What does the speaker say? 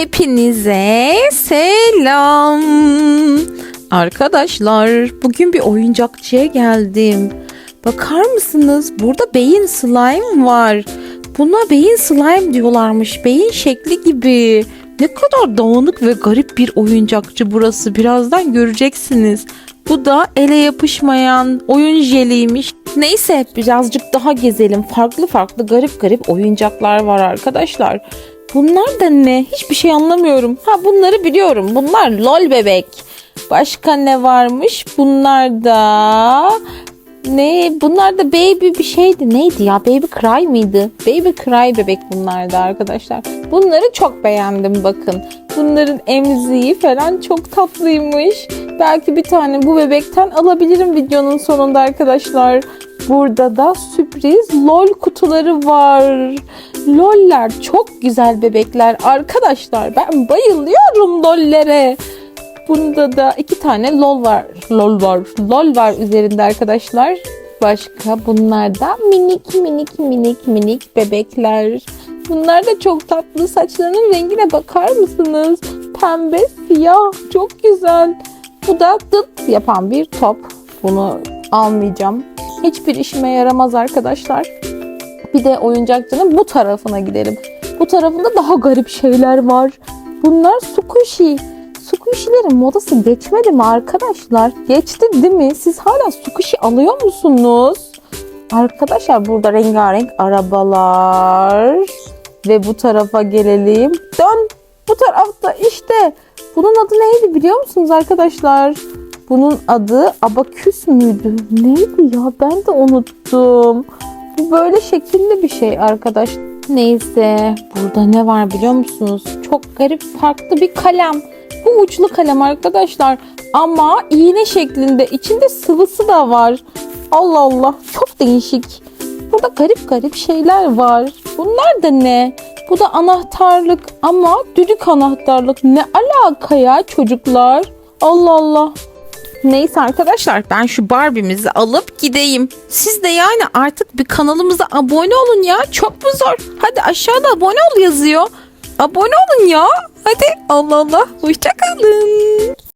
Hepinize selam. Arkadaşlar bugün bir oyuncakçıya geldim. Bakar mısınız? Burada beyin slime var. Buna beyin slime diyorlarmış. Beyin şekli gibi. Ne kadar dağınık ve garip bir oyuncakçı burası. Birazdan göreceksiniz. Bu da ele yapışmayan oyun jeliymiş. Neyse birazcık daha gezelim. Farklı farklı garip garip oyuncaklar var arkadaşlar. Bunlar da ne? Hiçbir şey anlamıyorum. Ha bunları biliyorum. Bunlar lol bebek. Başka ne varmış? Bunlar da ne? Bunlar da baby bir şeydi. Neydi ya? Baby cry mıydı? Baby cry bebek bunlar da arkadaşlar. Bunları çok beğendim bakın. Bunların emziği falan çok tatlıymış. Belki bir tane bu bebekten alabilirim videonun sonunda arkadaşlar. Burada da sürpriz lol kutuları var. Loller çok güzel bebekler arkadaşlar. Ben bayılıyorum lollere. Bunda da iki tane lol var. Lol var. Lol var üzerinde arkadaşlar. Başka bunlar da minik minik minik minik bebekler. Bunlar da çok tatlı. Saçlarının rengine bakar mısınız? Pembe, siyah. Çok güzel. Bu da dıt yapan bir top. Bunu almayacağım. Hiçbir işime yaramaz arkadaşlar. Bir de oyuncakçının bu tarafına gidelim. Bu tarafında daha garip şeyler var. Bunlar squishy. Squishy'lerin modası geçmedi mi arkadaşlar? Geçti değil mi? Siz hala squishy alıyor musunuz? Arkadaşlar burada rengarenk arabalar. Ve bu tarafa gelelim. Dön. Bu tarafta işte. Bunun adı neydi biliyor musunuz arkadaşlar? Bunun adı abaküs müydü? Neydi ya? Ben de unuttum. Bu böyle şekilli bir şey arkadaş. Neyse. Burada ne var biliyor musunuz? Çok garip farklı bir kalem. Bu uçlu kalem arkadaşlar. Ama iğne şeklinde. İçinde sıvısı da var. Allah Allah. Çok değişik. Burada garip garip şeyler var. Bunlar da ne? Bu da anahtarlık ama düdük anahtarlık. Ne alaka ya çocuklar? Allah Allah. Neyse arkadaşlar ben şu Barbie'mizi alıp gideyim. Siz de yani artık bir kanalımıza abone olun ya. Çok mu zor? Hadi aşağıda abone ol yazıyor. Abone olun ya. Hadi Allah Allah. Hoşçakalın.